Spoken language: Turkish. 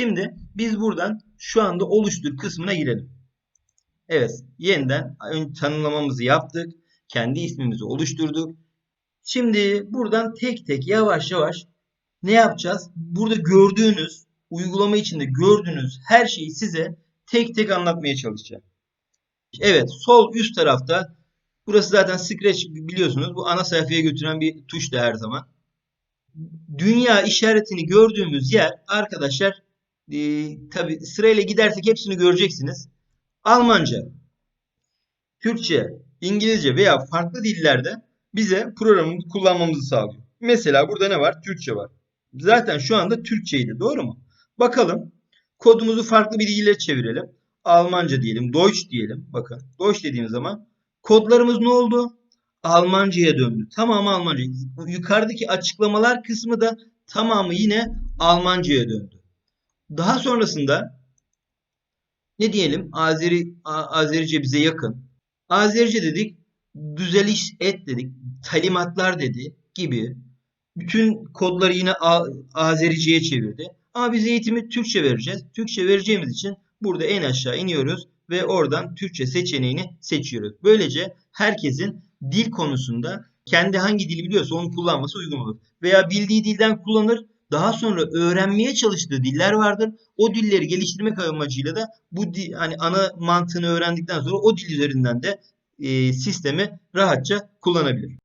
Şimdi biz buradan şu anda oluştur kısmına girelim. Evet, yeniden tanımlamamızı yaptık. Kendi ismimizi oluşturduk. Şimdi buradan tek tek yavaş yavaş ne yapacağız? Burada gördüğünüz, uygulama içinde gördüğünüz her şeyi size tek tek anlatmaya çalışacağım. Evet, sol üst tarafta burası zaten Scratch biliyorsunuz. Bu ana sayfaya götüren bir tuş da her zaman. Dünya işaretini gördüğümüz yer arkadaşlar e, tabi sırayla gidersek hepsini göreceksiniz. Almanca, Türkçe, İngilizce veya farklı dillerde bize programı kullanmamızı sağlıyor. Mesela burada ne var? Türkçe var. Zaten şu anda Türkçeydi. Doğru mu? Bakalım. Kodumuzu farklı bir dille çevirelim. Almanca diyelim. Deutsch diyelim. Bakın. Deutsch dediğimiz zaman kodlarımız ne oldu? Almanca'ya döndü. Tamamı Almanca. Yukarıdaki açıklamalar kısmı da tamamı yine Almanca'ya döndü. Daha sonrasında ne diyelim? Azeri Azerice bize yakın. Azerice dedik. Düzeliş et dedik. Talimatlar dedi gibi. Bütün kodları yine Azerice'ye çevirdi. Ama biz eğitimi Türkçe vereceğiz. Türkçe vereceğimiz için burada en aşağı iniyoruz ve oradan Türkçe seçeneğini seçiyoruz. Böylece herkesin dil konusunda kendi hangi dili biliyorsa onu kullanması uygun olur. Veya bildiği dilden kullanır. Daha sonra öğrenmeye çalıştığı diller vardır. O dilleri geliştirmek amacıyla da bu di- hani ana mantığını öğrendikten sonra o dil üzerinden de e, sistemi rahatça kullanabilir.